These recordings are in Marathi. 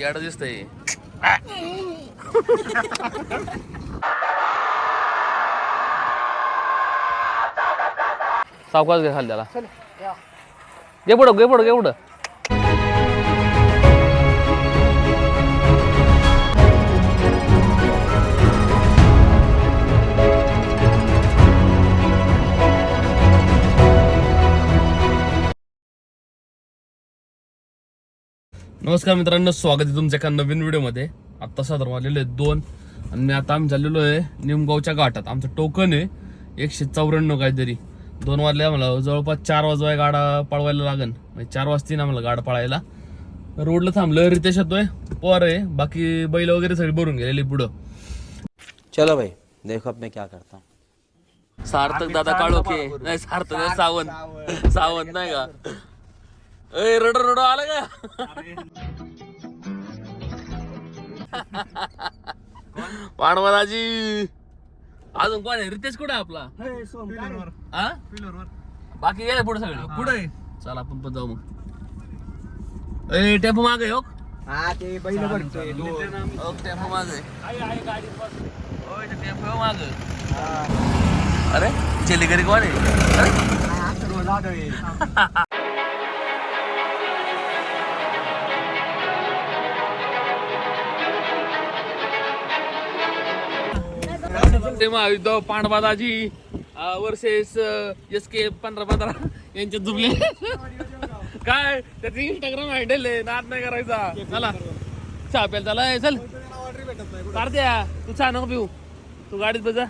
याड दिसतंय. सावकाश घे खाली त्याला. घे पुढं घे पुढं घे पुढं. नमस्कार मित्रांनो स्वागत आहे तुमच्या एका नवीन व्हिडिओमध्ये. आत्ता साधारण वाजलेलो आहे दोन आणि मी आता आम्ही चाललेलो आहे निमगावच्या घाटात. आमचं टोकन आहे एकशे चौऱ्याण्णव काहीतरी. दोन वाजले आम्हाला जवळपास चार वाजवाय गाडा पळवायला लागन. म्हणजे चार वाजतील आम्हाला गाडा पळायला. रोडला थांबलं रितेश येतोय. पोर आहे बाकी बैल वगैरे सगळी भरून गेलेली पुढं. चलो भाई देखो अब मैं क्या करता हूँ. सार्थक दादा काळोखे. नाही सार्थक सावंत. सावंत नाही का? ए रडो रडो आलं का? पांडवराजी. अजून कोण आहे? रितेश कुठे आपला? हा बाकी गेले पुढे सगळे पुढे चला आपण पण जाऊ मग. ए टेम्पो मागे हो हा ते बैल बघतोय टेम्पो मागे. होय ते टेम्पो मागे. अरे चेलीकरी कोण आहे? अरे? ते महायुद्ध पांडवादाजी वर्सेस एस के पंधरा पंधरा यांचे जुबले काय? त्याचं इंस्टाग्राम हँडल आहे नाद नाही करायचा. चला. चहा प्यायला चला. चल कार्त्या तू चहा नको पिऊ. तू गाडीत बजा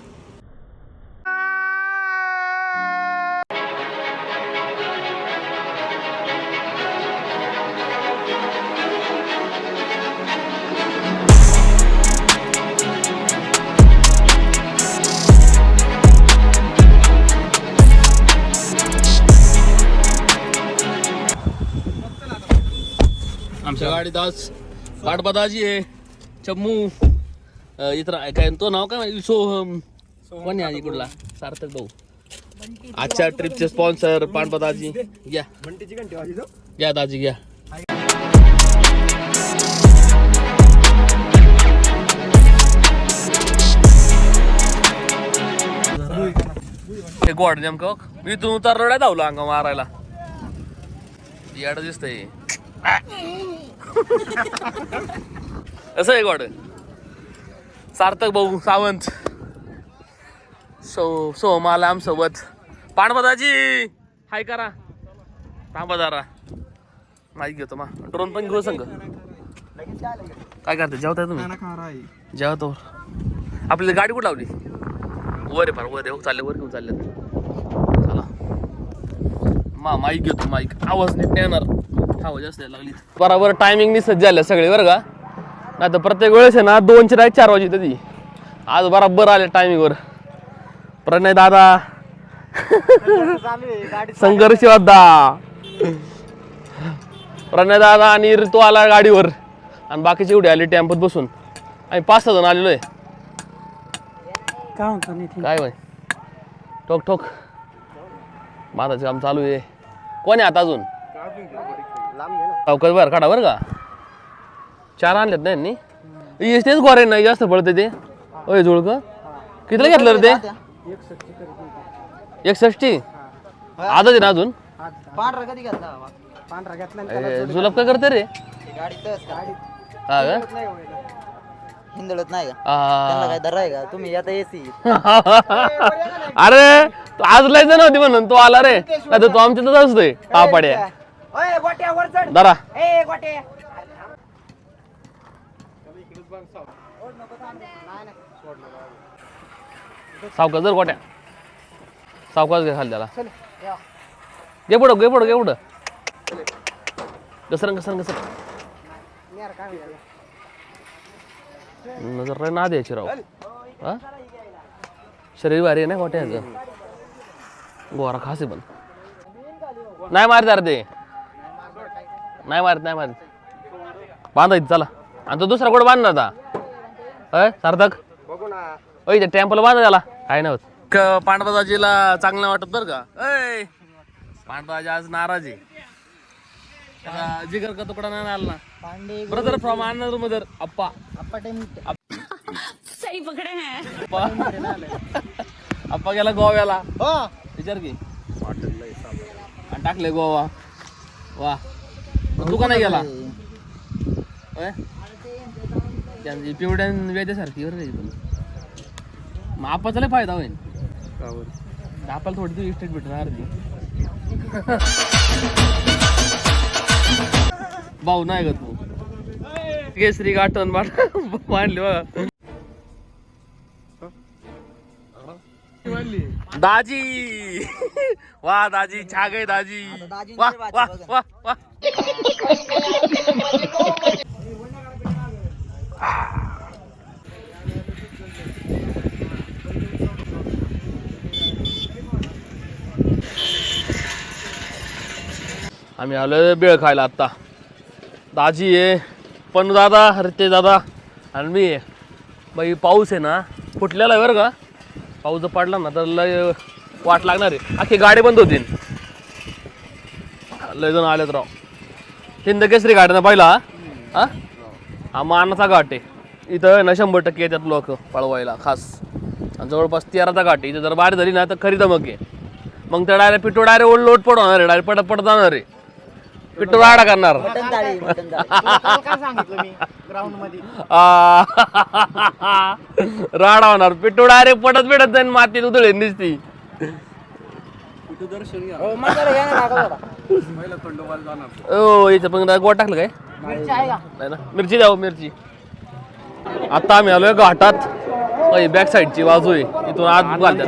आमच्या गाडीत आज पाटबदाजी आहे चम्मू इतर आहे. काय तो नाव काय माहिती? सोहम. कोण आहे इकडला? सार्थक भाऊ. आजच्या ट्रिपचे स्पॉन्सर पाणपदाजी घ्या घ्या दाजी घ्या हे गोड नेमकं मी तू उतार रड्या धावलो अंग मारायला. याड दिसतंय. असं आहे गोड सार्थक भाऊ सावंत. सो सोम आला आमसोबत पाणपदाजी हाय करा. थांबा जरा. माहिती घेतो मा. ड्रोन पण घेऊ संग. काय करते जेवताय तुम्ही? जेवतो आपली गाडी कुठं लावली? वर फार वर हो चालले वर घेऊन चालले. चला. मा माईक घेतो माईक. आवाज नीट येणार. जास्त यायला लागली बरोबर टायमिंग निसत झाले सगळे बरं का? नाही तर प्रत्येक वेळेस आहे ना दोनशे राय चार वाजता ती आज बराबर आले टायमिंगवर प्रणय दादा. संघर्ष योद्धा प्रणय दादा आणि ऋतू आला गाडीवर. आणि बाकीचे एवढे आले टेम्पोत बसून. आम्ही पाच सहा जण आलेलो आहे. काय म्हणतो नाही काय ठोक ठोक. माझं काम चालू आहे. कोण आहे आता अजून? अवकाश बरं काढा बरं का. चार आणलेत ना यांनी? येस तेच गोरे नाही जास्त पडते ते. ओय जुळक. कितीला घेतलं रे ते? एकसष्टी? आजच आहे ना अजून? पांढरा कधी घेतला? पांढरा घेतला जुलाब काय करते रे? हा का. हिंदळत नाही. काय दर आहे का? तुम्ही आता एसी. अरे तू आज लायचं नव्हती म्हणून तो आला रे. नाही तर तो आमच्यातच असतोय तापाड्या ओय, गोट्या वर चढ. दरा ए गोटे सावकाश जर गोट्या. सावकाश घे खाली त्याला. घे पुढं घे पुढं घे पुढं. घसरण घसरण घसरण. नजर रे ना द्यायची राव. हा? शरीर भारी आहे ना गोट्याचं गोरा खास आहे पण. नाही मारत अरे ते. नाही मारत नाही मारत. बांधायचं चला. आणि तो दुसरा कुठं बांधणार आता. अय सार्थक. बघू ना ओय त्या टेम्पल बांधा त्याला. काय नव्हत पांडवदाजीला चांगलं वाटत बरं का? अय. पांडवदाजी आज नाराज आहे. जिगर का तुकडा नाही आला ना? Pandey brother from another mother अप्पा. अप्पा टाइम सही पकड़े हैं अप्पा. अप्पा गेला गोव्याला. हो. विचार की. आणि टाकले गोवा. वा. तू का नाही गेला? त्यांची पिवड्यान वेद्यासारखी बरं काही पण. मग आपाचा लय फायदा होईल. आपल्याला थोडी तरी इस्टेट भेटणार ती भाऊ नाही ग तू. केसरी गाठण मांडली बघा. दाजी. वा दाजी. छाग आहे दाजी. वा वा. वा वा. आम्ही आलोय बेळ खायला आत्ता. दाजी आहे पण दादा हरते दादा आणि मी बाई पाऊस आहे ना फुटलेला आहे बरं का? पाऊस जर पडला ना तर लय वाट लागणार आहे. अख्खी गाडी बंद होतील. लय जण आलेत राव. हिंद केसरी गाडीनं पाहिला? हा? हा मानाचा घाट आहे. इथं ना शंभर टक्के येतात लोक पळवायला खास. आणि जवळपास तेराचा घाट आहे. इथं जर बाहेर झाली ना तर खरी धमक आहे. मग ते डायरेक्ट पिटू डायरेक्ट ओल्ड लोट पडवणार आहे डायरेक्ट पडत पडत जाणार आहे. पिट्टू राडा करणार. ग्राउंडमध्ये. आ, राडा होणार. पिट्टू डायरेक्ट पडत पिटत जाईन मातीत उधळे दिसती हो मसाला घ्या ना काका थोडा ओ याचं पण गोट टाकलं काय? मिरची आहे का? नाही ना. मिरची द्यावं मिरची. आता आम्ही आलोय घाटात. बॅक साईडची बाजू आहे. इथून आत घालतात.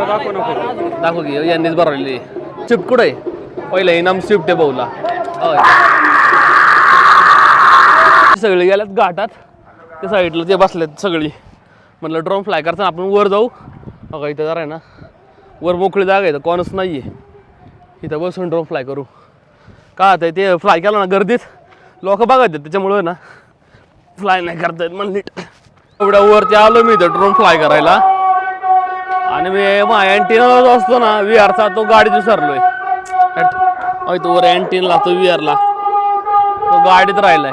दाखव की यांनीच भरवलेली स्विफ्ट कुठं आहे. पहिलं इनाम स्विफ्ट आहे भाऊला. होय. सगळे गेल्यात घाटात. त्या साईडला ते बसलेत सगळी. म्हटलं ड्रोन फ्लाय करताना आपण वर जाऊ. बघा इथं जरा आहे ना वर मोकळी जागा आहे कोणच नाही आहे इथं बसून ड्रोन फ्लाय करू. का आता ते फ्लाय केलं ना गर्दीत लोक बघायचे त्याच्यामुळं ना फ्लाय नाही करता येत मला एवढ्या वरती आलो मी इथं ड्रोन फ्लाय करायला. आणि मी माझ्या अँटीना जो असतो ना व्ही आरचा तो गाडीत विसरलोय. तो वर अँटीनला लागतो व्ही आरला तो गाडीत राहिलाय.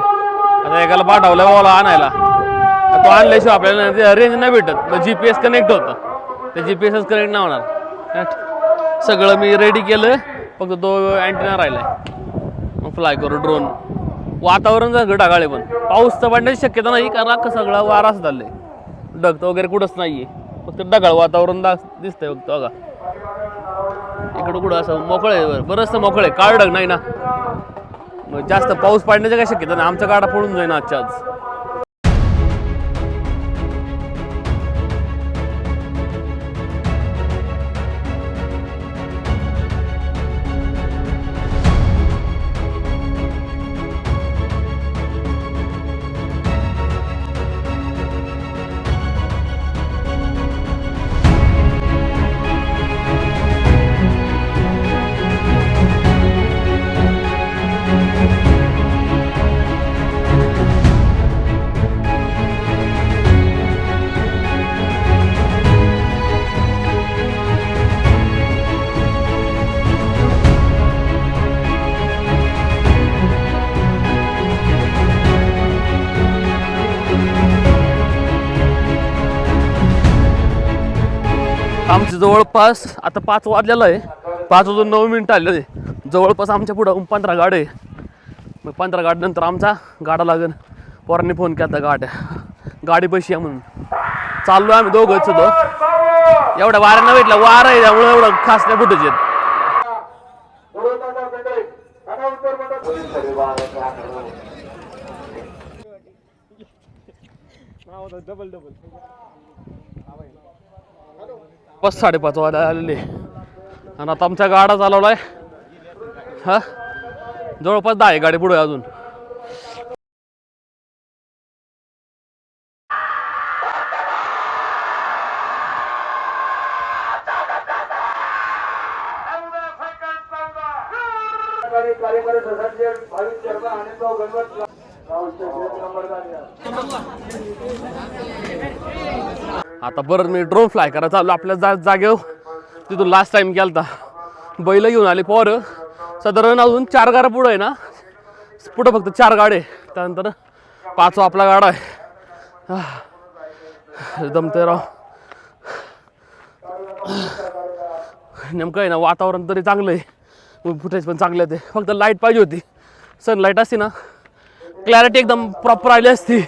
आता एकाला पाठवलं ओला आणायला. आता तो आणल्याशिवाय आपल्याला रेंज नाही भेटत. मग जी पी एस कनेक्ट होतं. ते जी पी एसच कनेक्ट नाही होणार. सगळं मी रेडी केलं फक्त तो अँटीना राहिलाय. मग फ्लाय करू ड्रोन वातावरण जर ढगाळे पण. पाऊस तर पडण्याची शक्यता नाही कारण अख्खं सगळं वाराच असं आहे ढग वगैरे कुठंच नाहीये. फक्त ढगाळ वातावरण दा दिसतंय फक्त बघा. इकडं कुठं असं मोकळं आहे बरं. बरंचसं मोकळं आहे. काळ ढग नाही ना. मग जास्त पाऊस पडण्याची काय शक्यता नाही. आमचा गाडा पडून जाईन आजच्या आज. जवळपास आता पाच वाजलेलं आहे. पाच वाजून नऊ मिनिटं आलेलं आहे. जवळपास आमच्या पुढं पंधरा गाड आहे. मग पंधरा गाड्यानंतर आमचा गाडा लागेल पोरांनी फोन केला गाड्या गाडी पैशी या म्हणून. चाललो आम्ही दोघं सुद्धा एवढ्या वाऱ्यांना भेटला वारा आहे त्यामुळे एवढं खास नाही फुटेज आहेत. पाच साडेपाच वाजता आलेले. आणि आता आमचा गाडा आहे हा? जवळपास दहा आहे गाडी पुढे अजून. आता बरं मी ड्रोन फ्लाय करायला चालू आपल्या जा जागेवर. तिथून लास्ट टाईम गेलता. बैल घेऊन आले पोरं. साधारण अजून चार गाड्या पुढं आहे ना. पुढं फक्त चार गाडे आहे. त्यानंतर पाचवा आपला गाडा आहे. जमते राव. नेमकं आहे ना वातावरण तरी चांगलं आहे. फुटेज पण चांगले ते. फक्त लाइट पाहिजे होती. सनलाईट असती ना. क्लॅरिटी एकदम प्रॉपर आली असती.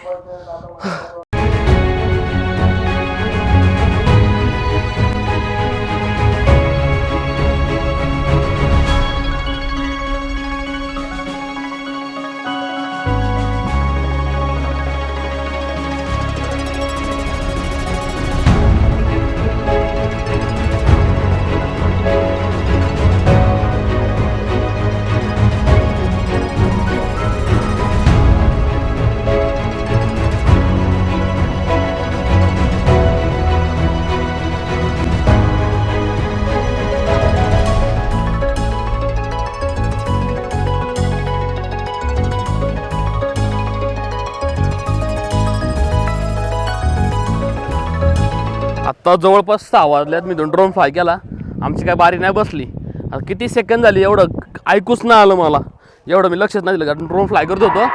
आता जवळपास सहा वाजल्यात मी दोन ड्रोन फ्लाय केला. आमची काय बारी नाही बसली. आता किती सेकंद झाली एवढं ऐकूच नाही आलं मला. एवढं मी लक्षच नाही दिलं कारण ड्रोन फ्लाय करत होतो.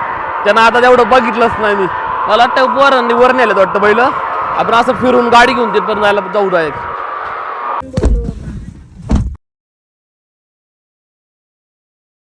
त्यांना आता तेवढं बघितलंच नाही मी. मला वाटतं वर वर नेलं वाटतं पहिलं आपण असं फिरून गाडी घेऊन तिथपर्यंत जायला जाऊ डायरेक्ट